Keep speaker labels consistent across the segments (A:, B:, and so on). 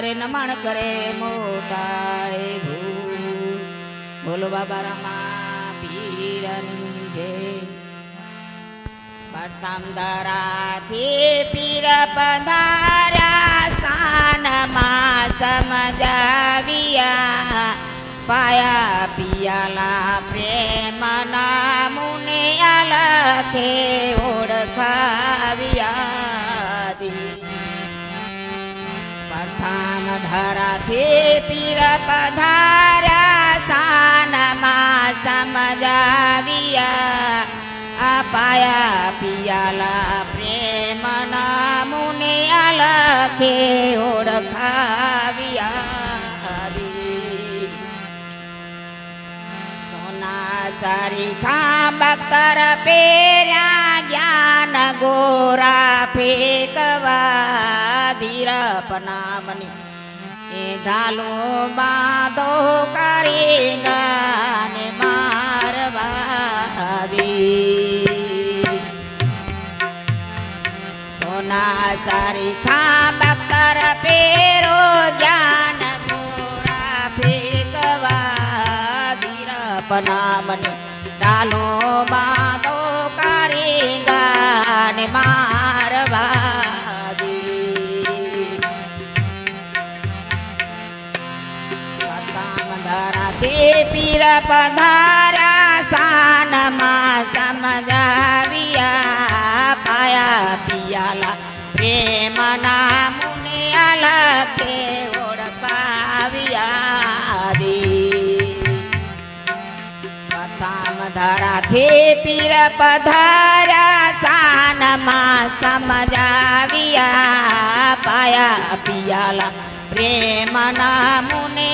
A: અરે નમણ કરે મોટાએ બોલો બાબા રામા પીરની જય પ્રથમ દરાથી પીર પધાર્યા સાનમાં સમજાવ્યા. પાયા પિયાલા પ્રેમના મુને અલખે ઓળખાવ્યા. પ્રથમ ધરાથી પીર પધાર્યા સાનમાં સમજાવ્યા અપાયા પિયાલા પ્રેમના મુને અલખે ઓળખાવ્યા સોના સારી ખા બખ્તર પેર્યા જ્ઞાન ગોરા ફેકવા ધીરપના એ ઢાલો બાદો કરી ગાને મારવા સોના સારી ખા બકર પેરો જ્ઞાન ગોરા ફેકવા ધીરપના મની ઢાલો બાંધો ધરાથી પીર પધારા સાનમાં સમજાવ્યા, પાયા પિયાલા, પ્રેમના મુને અલખે ઓળખાવ્યા પ્રથમ ધરાથી પીર પધાર્યા સાનમાં સમજાવ્યા, પાયા પિયાલા, પ્રેમના મુને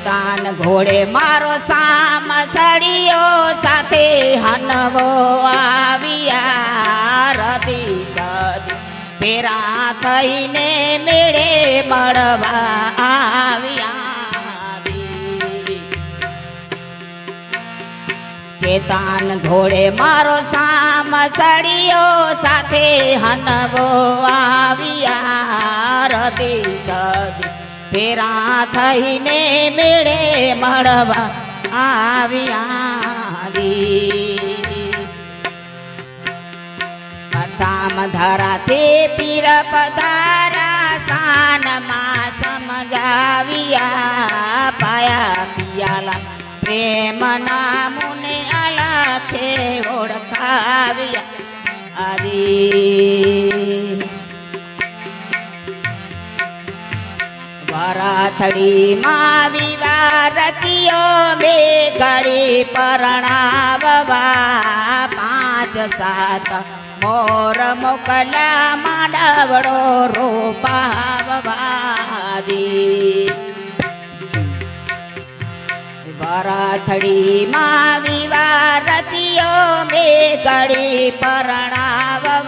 A: ચેતાન ઘોડે મારો સામ સળિયો સાથે હનવો આવ્યા રદી સદી પેરા થઈને મેળે મળવા આવ્યા દી. ચેતાન ઘોડે મારો સામ સળિયો સાથે હનવો આવ્યા રદી સદી ફેરા થઈને મેળે મળવા આવ્યા દી. પ્રથમ ધરાથી પીર પધારા સાનમાં સમજાવ્યા પાયા પિયાલા. પ્રેમ નામુને અલખે ઓળખાવ્યા. આદી વરાથડીમાં વિવારતીઓ બે ઘડી પરણાવવા પાંચ સાત મોર મોકલ્યા માંડવડો રોપાવવાદી વરાથડીમાં વિવારતીઓ મે ઘડી પરણાવવા.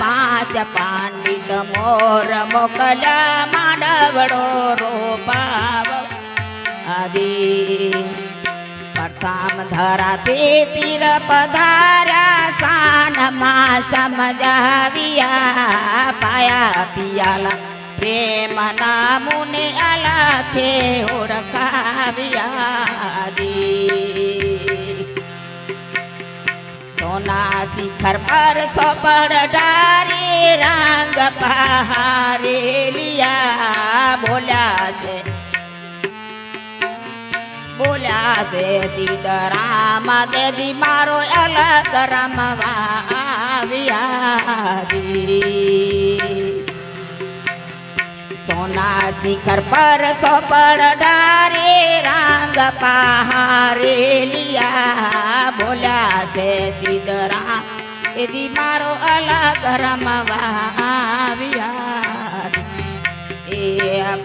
A: પાંચ પાંડિત મોર મોકલ્યા માનવડો રોપાવ. આદિ પ્રથમ ધરાથી પીર પધારા સાનમાં સમજાવ્યા પાયા પિયાલા પ્રેમ નામુને અલખે ઓળખાવ્યા શિખર પર સોપડ ડારી રંગ પહારે લિયા બોલ્યા છે બોલ્યા છે સીતરામ, તેથી મારો અલગ રમવા આવ્યા સોના શિખર પર સોપડ ડારે રંગ પહારે લિયા બોલ્યા છે સિદ્ધરા એથી મારો અલગ રમવા આવ્યા એ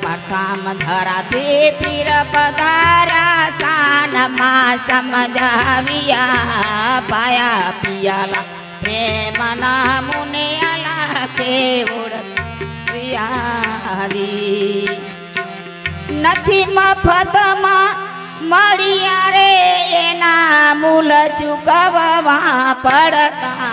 A: પ્રથમ ધરાથી પીર પધારા સાનમાં સમજાવ્યા. પાયા પિયાલા પ્રેમના મુને અલખે ઓળખ્યા નથી મફતમાં મળ્યા રે એના ભવા પડતા.